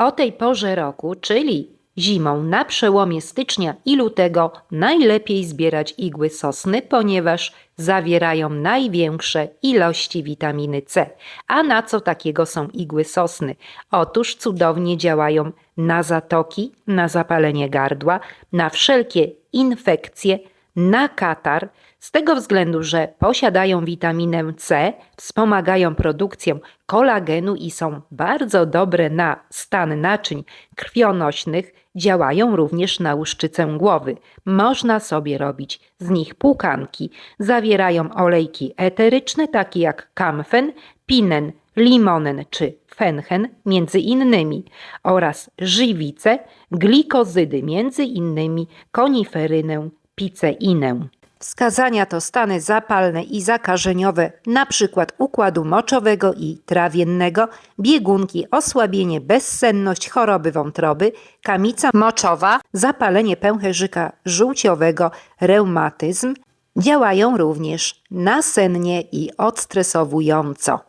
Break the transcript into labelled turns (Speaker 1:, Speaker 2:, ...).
Speaker 1: O tej porze roku, czyli zimą na przełomie stycznia i lutego, najlepiej zbierać igły sosny, ponieważ zawierają największe ilości witaminy C. A na co takiego są igły sosny? Otóż cudownie działają na zatoki, na zapalenie gardła, na wszelkie infekcje, na katar, z tego względu, że posiadają witaminę C, wspomagają produkcję kolagenu i są bardzo dobre na stan naczyń krwionośnych, działają również na łuszczycę głowy. Można sobie robić z nich płukanki. Zawierają olejki eteryczne takie jak kamfen, pinen, limonen czy fenchen między innymi oraz żywice, glikozydy między innymi koniferynę, piceinę. Wskazania to stany zapalne i zakażeniowe, np. układu moczowego i trawiennego, biegunki, osłabienie, bezsenność, choroby wątroby, kamica moczowa, zapalenie pęcherzyka żółciowego, reumatyzm. Działają również nasennie i odstresowująco.